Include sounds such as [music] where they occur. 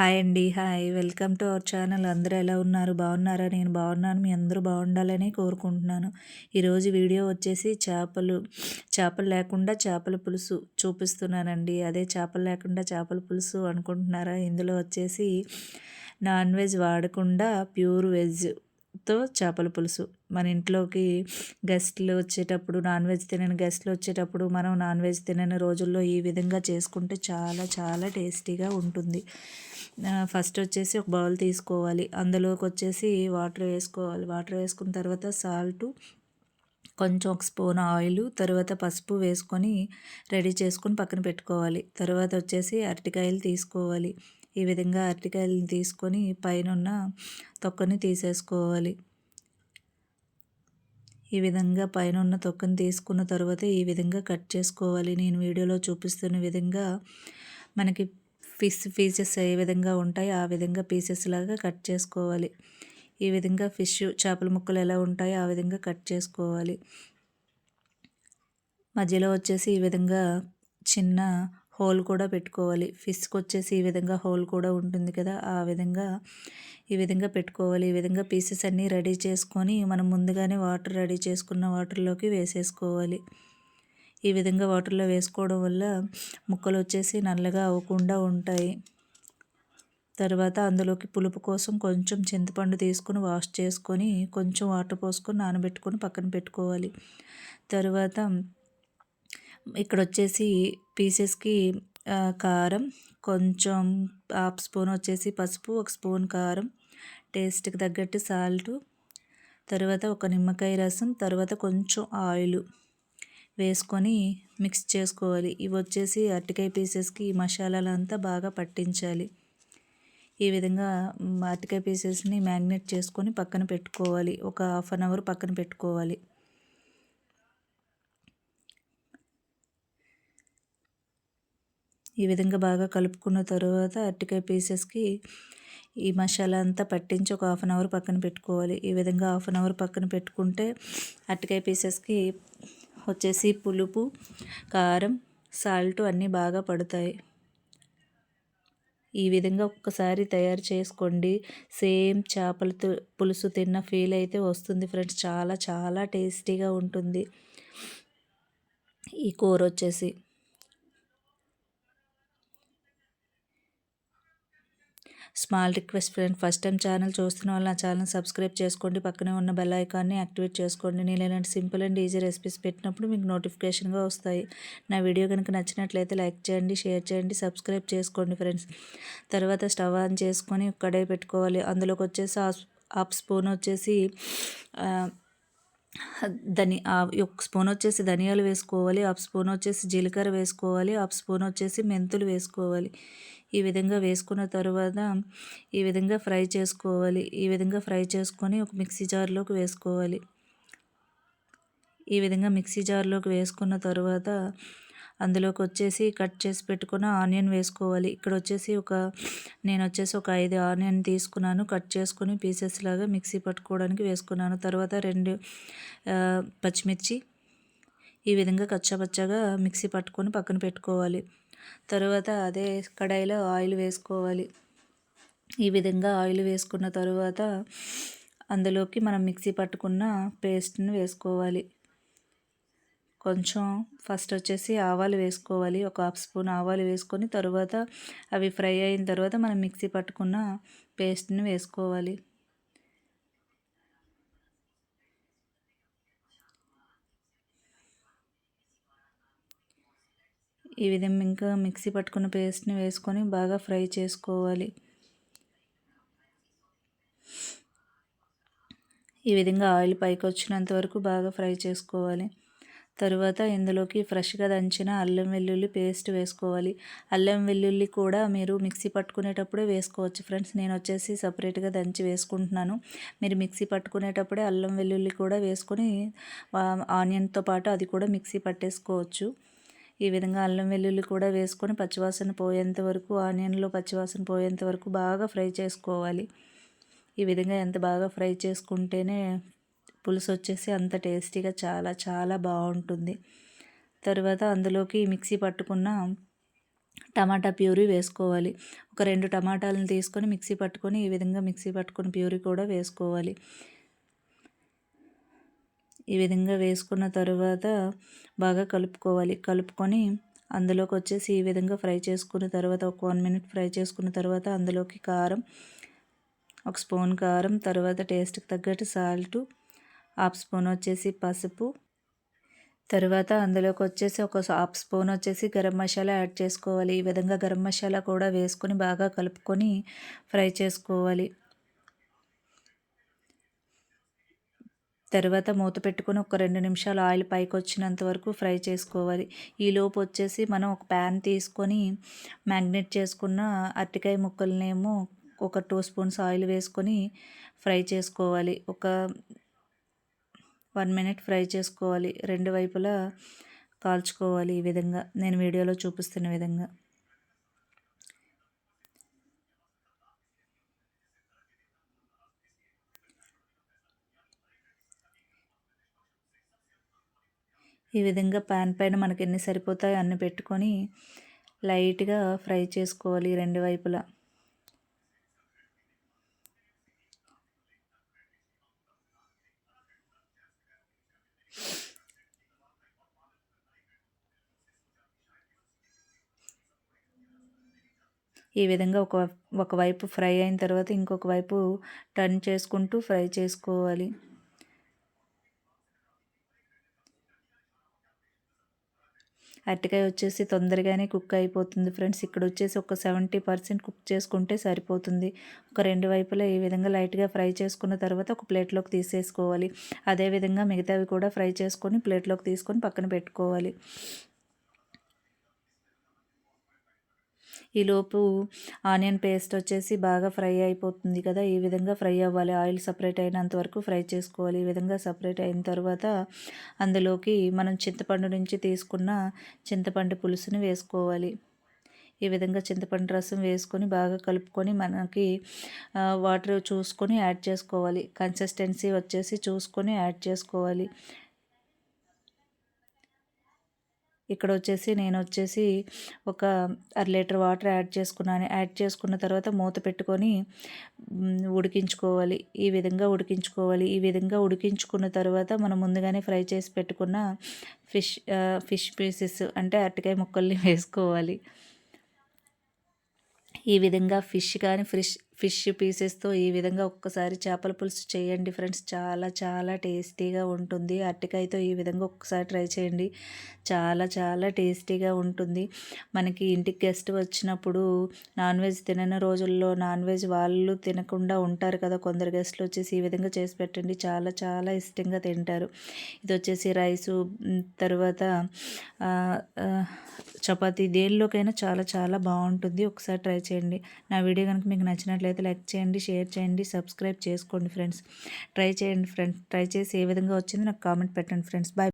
Hi అండి hi. Welcome to our channel. అందరూ ఎలా ఉన్నారు? బాగున్నారా? నేను బాగున్నాను. మీ అందరూ బాగుండాలని కోరుకుంటున్నాను. ఈరోజు వీడియో వచ్చేసి చేపలు చేపలు లేకుండా చేపల పులుసు చూపిస్తున్నానండి. అదే చేపలు లేకుండా చేపల పులుసు అనుకుంటున్నారా? ఇందులో వచ్చేసి నాన్ వెజ్ వాడకుండా ప్యూర్ వెజ్తో చేపల పులుసు. మన ఇంట్లోకి గెస్ట్లు వచ్చేటప్పుడు నాన్ వెజ్ తినని గెస్ట్లు వచ్చేటప్పుడు మనం నాన్ వెజ్ తినని రోజుల్లో ఈ విధంగా చేసుకుంటే చాలా చాలా టేస్టీగా ఉంటుంది. ఫస్ట్ వచ్చేసి ఒక బౌల్ తీసుకోవాలి. అందులోకి వచ్చేసి వాటర్ వేసుకోవాలి. వాటర్ వేసుకున్న తర్వాత సాల్టు కొంచెం ఒక స్పూన్ ఆయిల్ తర్వాత పసుపు వేసుకొని రెడీ చేసుకొని పక్కన పెట్టుకోవాలి. తర్వాత వచ్చేసి అరటికాయలు తీసుకోవాలి. ఈ విధంగా అరటికాయలను తీసుకొని పైన తొక్కని తీసేసుకోవాలి. ఈ విధంగా పైన ఉన్న తొక్కని తీసుకున్న తర్వాత ఈ విధంగా కట్ చేసుకోవాలి. నేను వీడియోలో చూపిస్తున్న విధంగా మనకి ఫిష్ పీసెస్ ఏ విధంగా ఉంటాయి ఆ విధంగా పీసెస్ లాగా కట్ చేసుకోవాలి. ఈ విధంగా ఫిష్ చేపల ముక్కలు ఎలా ఉంటాయో ఆ విధంగా కట్ చేసుకోవాలి. మధ్యలో వచ్చేసి ఈ విధంగా చిన్న హోల్ కూడా పెట్టుకోవాలి. ఫిష్కి వచ్చేసి ఈ విధంగా హోల్ కూడా ఉంటుంది కదా ఆ విధంగా ఈ విధంగా పెట్టుకోవాలి. ఈ విధంగా పీసెస్ అన్నీ రెడీ చేసుకొని మనం ముందుగానే వాటర్ రెడీ చేసుకున్న వాటర్లోకి వేసేసుకోవాలి. ఈ విధంగా వాటర్లో వేసుకోవడం వల్ల ముక్కలు వచ్చేసి నల్లగా అవ్వకుండా ఉంటాయి. తర్వాత అందులోకి పులుపు కోసం కొంచెం చింతపండు తీసుకొని వాష్ చేసుకొని కొంచెం వాటర్ పోసుకొని నానబెట్టుకొని పక్కన పెట్టుకోవాలి. తర్వాత ఇక్కడ వచ్చేసి పీసెస్కి కారం కొంచెం హాఫ్ స్పూన్ వచ్చేసి పసుపు ఒక స్పూన్ కారం టేస్ట్కి తగ్గట్టు సాల్టు తర్వాత ఒక నిమ్మకాయ రసం తర్వాత కొంచెం ఆయిల్. వేసుకొని మిక్స్ చేసుకోవాలి. ఇవి వచ్చేసి అరటికాయ పీసెస్కి ఈ మసాలాలంతా బాగా పట్టించాలి. ఈ విధంగా అరటికాయ పీసెస్ని మ్యాగ్నేట్ చేసుకొని పక్కన పెట్టుకోవాలి. ఒక హాఫ్ అన్ అవర్ పక్కన పెట్టుకోవాలి. ఈ విధంగా బాగా కలుపుకున్న తర్వాత అరటికాయ పీసెస్కి ఈ మసాలా అంతా పట్టించి ఒక హాఫ్ అన్ అవర్ పక్కన పెట్టుకోవాలి. ఈ విధంగా హాఫ్ అన్ అవర్ పక్కన పెట్టుకుంటే అరటికాయ పీసెస్కి వచ్చేసి పులుపు కారం సాల్ట్ అన్నీ బాగా పడతాయి. ఈ విధంగా ఒక్కసారి తయారు చేసుకోండి. సేమ్ చేపలతో పులుసు తిన్న ఫీల్ అయితే వస్తుంది ఫ్రెండ్స్ చాలా చాలా టేస్టీగా ఉంటుంది. ఈ కూర వచ్చేసి small request friend first time channel చూస్తున్న వాళ్ళు నా ఛానల్ సబ్స్క్రైబ్ చేసుకోండి. పక్కనే ఉన్న బెల్ ఐకాన్ని యాక్టివేట్ చేసుకోండి. నేను ఇలాంటి సింపుల్ అండ్ ఈజీ రెసిపీస్ పెట్టినప్పుడు మీకు నోటిఫికేషన్గా వస్తాయి. నా వీడియో కనుక నచ్చినట్లయితే లైక్ చేయండి షేర్ చేయండి సబ్స్క్రైబ్ చేసుకోండి ఫ్రెండ్స్. తర్వాత స్టవ్ ఆన్ చేసుకొని కడాయి పెట్టుకోవాలి. అందులోకి వచ్చేసి హాఫ్ స్పూన్ వచ్చేసి ధని ఒక స్పూన్ వచ్చేసి ధనియాలు వేసుకోవాలి హాఫ్ స్పూన్ వచ్చేసి జీలకర్ర వేసుకోవాలి హాఫ్ స్పూన్ వచ్చేసి మెంతులు వేసుకోవాలి. ఈ విధంగా వేసుకున్న తర్వాత ఈ విధంగా ఫ్రై చేసుకోవాలి. ఈ విధంగా ఫ్రై చేసుకొని ఒక మిక్సీ జార్లోకి వేసుకోవాలి. ఈ విధంగా మిక్సీ జార్లోకి వేసుకున్న తర్వాత అందులోకి వచ్చేసి కట్ చేసి పెట్టుకున్న ఆనియన్ వేసుకోవాలి. ఇక్కడ వచ్చేసి ఒక నేను వచ్చేసి ఒక ఐదు ఆనియన్ తీసుకున్నాను. కట్ చేసుకుని పీసెస్ లాగా మిక్సీ పట్టుకోవడానికి వేసుకున్నాను. తర్వాత రెండు పచ్చిమిర్చి ఈ విధంగా కచ్చాపచ్చగా మిక్సీ పట్టుకొని పక్కన పెట్టుకోవాలి. తర్వాత అదే కడాయిలో ఆయిల్ వేసుకోవాలి. ఈ విధంగా ఆయిల్ వేసుకున్న తర్వాత అందులోకి మనం మిక్సీ పట్టుకున్న పేస్ట్ని వేసుకోవాలి. కొంచెం ఫస్ట్ వచ్చేసి ఆవాలు వేసుకోవాలి. ఒక హాఫ్ స్పూన్ ఆవాలు వేసుకొని తర్వాత అవి ఫ్రై అయిన తర్వాత మనం మిక్సీ పట్టుకున్న పేస్ట్ని వేసుకోవాలి. ఈ విధంగా ఇంకా మిక్సీ పట్టుకున్న పేస్ట్ని వేసుకొని బాగా ఫ్రై చేసుకోవాలి. ఈ విధంగా ఆయిల్ పైకి వచ్చినంత వరకు బాగా ఫ్రై చేసుకోవాలి. తరువాత ఇందులోకి ఫ్రెష్గా దంచిన అల్లం వెల్లుల్లి పేస్ట్ వేసుకోవాలి. అల్లం వెల్లుల్లి కూడా మీరు మిక్సీ పట్టుకునేటప్పుడే వేసుకోవచ్చు. ఫ్రెండ్స్ నేను వచ్చేసి సపరేట్గా దంచి వేసుకుంటున్నాను. మీరు మిక్సీ పట్టుకునేటప్పుడే అల్లం వెల్లుల్లి కూడా వేసుకొని ఆనియన్తో పాటు అది కూడా మిక్సీ పట్టేసుకోవచ్చు. ఈ విధంగా అల్లం వెల్లుల్లి కూడా వేసుకొని పచ్చివాసన పోయేంత వరకు ఆనియన్లో పచ్చివాసన పోయేంత వరకు బాగా ఫ్రై చేసుకోవాలి. ఈ విధంగా ఎంత బాగా ఫ్రై చేసుకుంటేనే పులుసు వచ్చేసి అంత టేస్టీగా చాలా చాలా బాగుంటుంది. తర్వాత అందులోకి మిక్సీ పట్టుకున్న టమాటా ప్యూరీ వేసుకోవాలి. ఒక రెండు టమాటాలను తీసుకొని మిక్సీ పట్టుకొని ఈ విధంగా మిక్సీ పట్టుకుని ప్యూరీ కూడా వేసుకోవాలి. ఈ విధంగా వేసుకున్న తర్వాత బాగా కలుపుకోవాలి. కలుపుకొని అందులోకి వచ్చేసి ఈ విధంగా ఫ్రై చేసుకున్న తర్వాత ఒక వన్ మినిట్ ఫ్రై చేసుకున్న తర్వాత అందులోకి కారం ఒక స్పూన్ కారం తర్వాత టేస్ట్కి తగ్గట్టు సాల్ట్ హాఫ్ స్పూన్ వచ్చేసి పసుపు. తర్వాత అందులోకి వచ్చేసి ఒక హాఫ్ స్పూన్ వచ్చేసి గరం మసాలా యాడ్ చేసుకోవాలి. ఈ విధంగా గరం మసాలా కూడా వేసుకొని బాగా కలుపుకొని ఫ్రై చేసుకోవాలి. తర్వాత మూత పెట్టుకొని ఒక రెండు నిమిషాలు ఆయిల్ పైకి వచ్చినంత వరకు ఫ్రై చేసుకోవాలి. ఈలోపు వచ్చేసి మనం ఒక ప్యాన్ తీసుకొని మ్యాగ్నెట్ చేసుకున్న అరటికాయ ముక్కలనేమో ఒక టూ స్పూన్స్ ఆయిల్ వేసుకొని ఫ్రై చేసుకోవాలి. ఒక వన్ మినిట్ ఫ్రై చేసుకోవాలి. రెండు వైపులా కాల్చుకోవాలి ఈ విధంగా. నేను వీడియోలో చూపిస్తున్న విధంగా. ఈ విధంగా ప్యాన్ పైన మనకి ఎన్ని సరిపోతాయో అన్ని పెట్టుకొని లైట్గా ఫ్రై చేసుకోవాలి రెండు వైపులా. ఈ విధంగా ఒక ఒకవైపు ఫ్రై అయిన తర్వాత ఇంకొక వైపు టర్న్ చేసుకుంటూ ఫ్రై చేసుకోవాలి. అరటికాయ వచ్చేసి తొందరగానే కుక్ అయిపోతుంది ఫ్రెండ్స్. ఇక్కడ వచ్చేసి ఒక సెవెంటీ పర్సెంట్ కుక్ చేసుకుంటే సరిపోతుంది. ఒక రెండు వైపులా ఈ విధంగా లైట్గా ఫ్రై చేసుకున్న తర్వాత ఒక ప్లేట్లోకి తీసేసుకోవాలి. అదేవిధంగా మిగతావి కూడా ఫ్రై చేసుకొని ప్లేట్లోకి తీసుకొని పక్కన పెట్టుకోవాలి. ఈలోపు ఆనియన్ పేస్ట్ వచ్చేసి బాగా ఫ్రై అయిపోతుంది కదా ఈ విధంగా ఫ్రై అవ్వాలి. ఆయిల్ సపరేట్ అయినంత వరకు ఫ్రై చేసుకోవాలి. ఈ విధంగా సపరేట్ అయిన తర్వాత అందులోకి మనం చింతపండు నుంచి తీసుకున్న చింతపండు పులుసుని వేసుకోవాలి. ఈ విధంగా చింతపండు రసం వేసుకొని బాగా కలుపుకొని మనకి వాటర్ చూసుకొని యాడ్ చేసుకోవాలి. కన్సిస్టెన్సీ వచ్చేసి చూసుకొని యాడ్ చేసుకోవాలి. ఇక్కడ వచ్చేసి నేను వచ్చేసి ఒక అర లీటర్ వాటర్ యాడ్ చేసుకున్నాను. యాడ్ చేసుకున్న తర్వాత మూత పెట్టుకొని ఉడికించుకోవాలి. ఈ విధంగా ఉడికించుకోవాలి. ఈ విధంగా ఉడికించుకున్న తర్వాత మనం ముందుగానే ఫ్రై చేసి పెట్టుకున్న ఫిష్ ఫిష్ పీసెస్ అంటే అరటికాయ ముక్కల్ని [laughs] వేసుకోవాలి. ఈ విధంగా ఫిష్ కానీ ఫిష్ ఫిష్ పీసెస్తో ఈ విధంగా ఒక్కసారి చేపల పులుసు చేయండి ఫ్రెండ్స్. చాలా చాలా టేస్టీగా ఉంటుంది. అరటికాయతో ఈ విధంగా ఒక్కసారి ట్రై చేయండి. చాలా చాలా టేస్టీగా ఉంటుంది. మనకి ఇంటికి గెస్ట్ వచ్చినప్పుడు నాన్ వెజ్ తినని రోజుల్లో నాన్ వెజ్ వాళ్ళు తినకుండా ఉంటారు కదా. కొందరు గెస్ట్లు వచ్చేసి ఈ విధంగా చేసి పెట్టండి. చాలా చాలా ఇష్టంగా తింటారు. ఇది వచ్చేసి రైసు తర్వాత చపాతీ దేనిలోకైనా చాలా చాలా బాగుంటుంది. ఒకసారి ట్రై చేయండి. నా వీడియో కనుక మీకు నచ్చినట్లయితే నచ్చినట్లయితే లైక్ చేయండి షేర్ చేయండి సబ్స్క్రైబ్ చేసుకోండి ఫ్రెండ్స్. ట్రై చేయండి ఫ్రెండ్స్. ట్రై చేసి ఏ విధంగా వచ్చిందో నాకు కామెంట్ పెట్టండి ఫ్రెండ్స్. బాయ్